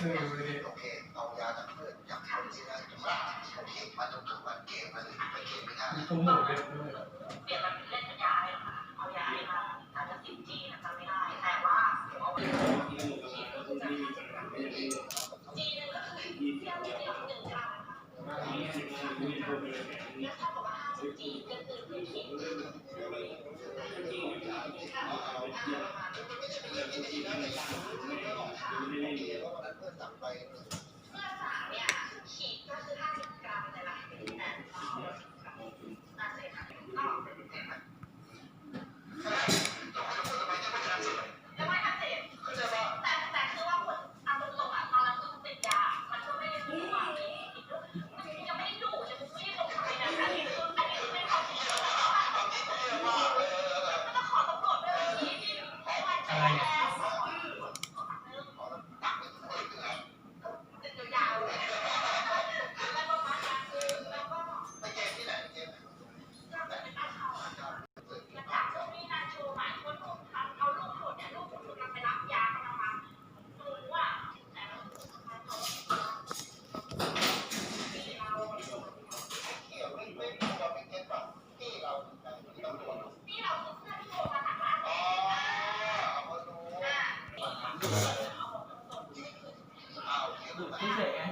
เออโอเคเอายาจากเพื่อนจากคนที่ได้ถูกป่ะโอเคมัต้องถูกมันเกมมันไปเกมไม่ได้มีขโมยเลยเปลี่ยนมาเล่นเป็นยาไอค่ะเอายาไอมาอาจจะสิบจีนะจำไม่ได้แต่ว่าเอาไว้จีนึงก็คือเที่ยวเดียวหนึ่งกรัมค่ะแล้วเท่ากับว่าห้าสิบจีก็คือหนึ่งขีดเพื่อนสั่งไป เมื่อ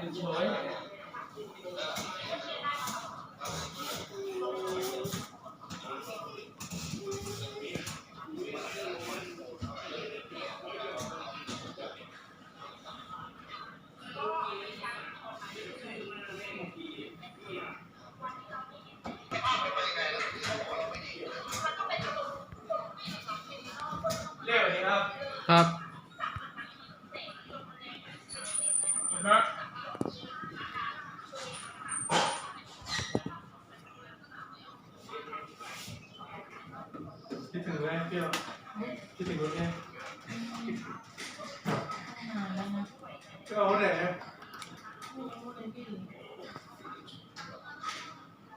ยกเลยครับ คิดถึงรถไงก็เอาไหน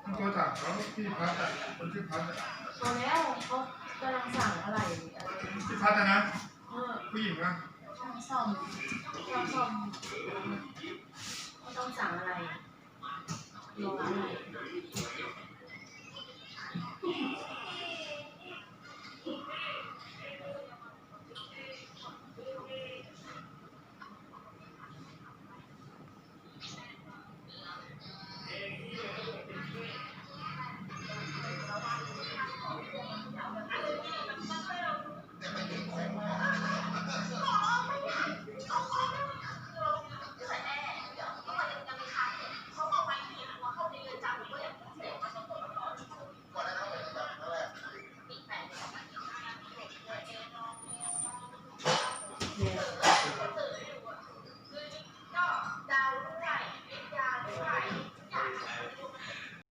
ต้องโทรถามเขาที่พัดอะคนที่อพัดอะพอแล้วเขากำลังสั่งอะไรอะไรที่พัดอะนะเออผู้หญิงนะช่างซ่อมช่างซ่อมเขาต้องสั่งอะไรรออะไร เนี่ย